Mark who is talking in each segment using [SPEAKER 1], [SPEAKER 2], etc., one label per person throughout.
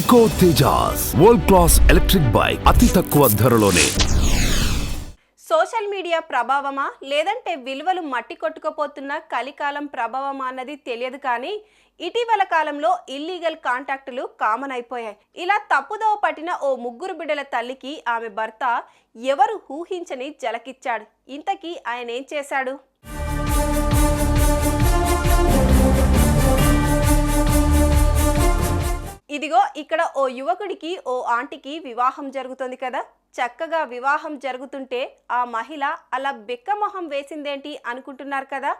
[SPEAKER 1] Eco Tejas world class electric bike అతి తక్కువ ధరలోనే.
[SPEAKER 2] సోషల్ మీడియా ప్రభావమా? లేదంటే విలువలు మట్టి కొట్టుకుపోతున్న కలికాలం ప్రభావమా అన్నది తెలియదు కానీ ఇటీవల కాలంలో ఇల్లీగల్ కాంటాక్టులు కామన్ అయిపోయాయి. ఇలా తప్పుదోవ పట్టిన ఓ ముగ్గురు బిడ్డల తల్లికి ఆమె భర్త ఎవరు ఊహించని జలకిచ్చాడు. ఇంతకీ ఆయన ఏం చేశాడు? ఇదిగో ఇక్కడ ఓ యువకుడికి ఓ ఆంటీకి వివాహం జరుగుతుంది కదా. చక్కగా వివాహం జరుగుతుంటే ఆ మహిళ అలా బెక్కమొహం వేసిందేంటి అనుకుంటున్నారు కదా.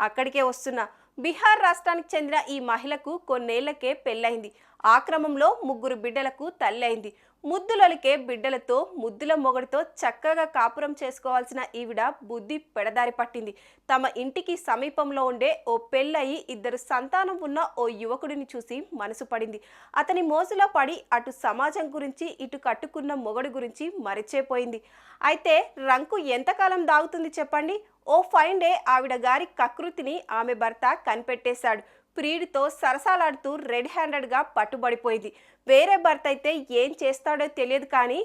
[SPEAKER 2] అక్కడికే వస్తున్నా. బీహార్ రాష్ట్రానికి చెందిన ఈ మహిళకు కొన్నేళ్ళకే పెళ్ళైంది ఆ క్రమంలో ముగ్గురు బిడ్డలకు తల్లి అయింది ముద్దులొలికే బిడ్డలతో ముద్దుల మొగడితో చక్కగా కాపురం చేసుకోవాల్సిన ఈవిడ బుద్ధి పెడదారి పట్టింది. తమ ఇంటికి సమీపంలో ఉండే ఓ పెళ్ళయి ఇద్దరు సంతానం ఉన్న ఓ యువకుడిని చూసి మనసు పడింది. అతని మోజులో పడి అటు సమాజం గురించి ఇటు కట్టుకున్న మొగడు గురించి మరిచేపోయింది. అయితే రంకు ఎంతకాలం దాగుతుంది చెప్పండి? ఓ ఫైన్ డే ఆవిడ గారి కకృతిని ఆమె భర్త కనిపెట్టేశాడు. ప్రియుడితో సరసాలాడుతూ రెడ్ హ్యాండెడ్గా పట్టుబడిపోయింది. వేరే భర్త అయితే ఏం చేస్తాడో తెలియదు కానీ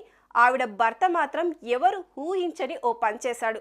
[SPEAKER 2] ఆవిడ భర్త మాత్రం ఎవరు ఊహించని ఓ పనిచేశాడు చేశాడు.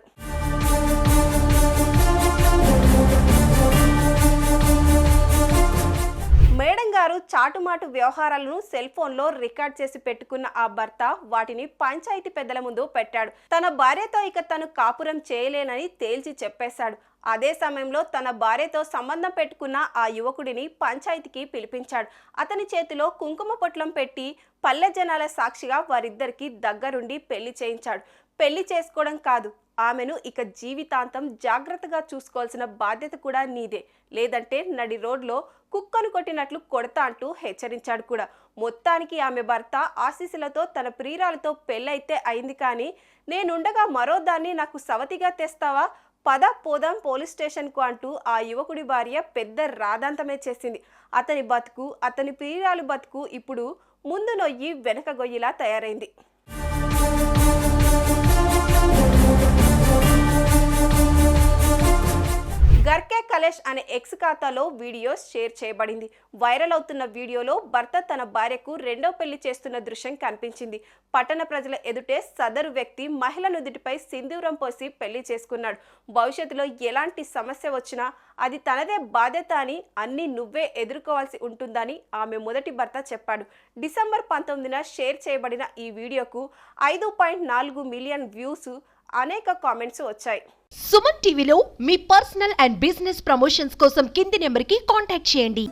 [SPEAKER 2] చాటుమాటు వ్యవహారాలను సెల్ ఫోన్లో రికార్డ్ చేసి పెట్టుకున్న ఆ భర్త వాటిని పంచాయతీ పెద్దల ముందు పెట్టాడు. తన భార్యతో ఇక తను కాపురం చేయలేనని తేల్చి చెప్పేశాడు. అదే సమయంలో తన భార్యతో సంబంధం పెట్టుకున్న ఆ యువకుడిని పంచాయతీకి పిలిపించాడు. అతని చేతిలో కుంకుమ పొట్లం పెట్టి పల్లె జనాల సాక్షిగా వారిద్దరికి దగ్గరుండి పెళ్ళి చేయించాడు. పెళ్ళి చేసుకోవడం కాదు. ఆమెను ఇక జీవితాంతం జాగ్రత్తగా చూసుకోవాల్సిన బాధ్యత కూడా నీదే. లేదంటే నడి రోడ్లో కుక్కను కొట్టినట్లు కొడతా అంటూ హెచ్చరించాడు కూడా. మొత్తానికి ఆమె భర్త ఆశీస్సులతో తన ప్రియురాలతో పెళ్ళైతే అయింది కానీ నేనుండగా మరో దాన్ని నాకు సవతిగా తెస్తావా? పద పోదాం పోలీస్ స్టేషన్కు అంటూ ఆ యువకుడి భార్య పెద్ద రాదాంతమే చేసింది. అతని బతుకు అతని ప్రియురాలు బతుకు ఇప్పుడు ముందు నొయ్యి వెనక గొయ్యిలా తయారైంది. గర్కే అనే ఎక్స్ ఖాతాలో వీడియో షేర్ చేయబడింది. వైరల్ అవుతున్న వీడియోలో భర్త తన భార్యకు రెండో పెళ్ళి చేస్తున్న దృశ్యం కనిపించింది. పట్టణ ప్రజల ఎదుటే సదరు వ్యక్తి మహిళ నుదుటిపై సింధూరం పోసి పెళ్ళి చేసుకున్నాడు. భవిష్యత్తులో ఎలాంటి సమస్య వచ్చినా అది తనదే బాధ్యత అని అన్ని నువ్వే ఎదుర్కోవాల్సి ఉంటుందని ఆమె మొదటి భర్త చెప్పాడు. డిసెంబర్ పంతొమ్మిదిన షేర్ చేయబడిన ఈ వీడియోకు ఐదు పాయింట్ నాలుగు మిలియన్ వ్యూస్ అనేక కామెంట్స్ వచ్చాయి.
[SPEAKER 3] సుమన్ టీవీలో మీ పర్సనల్ అండ్ బిజినెస్ ప్రమోషన్స్ కోసం కింది నెంబర్కి కాంటాక్ట్ చేయండి.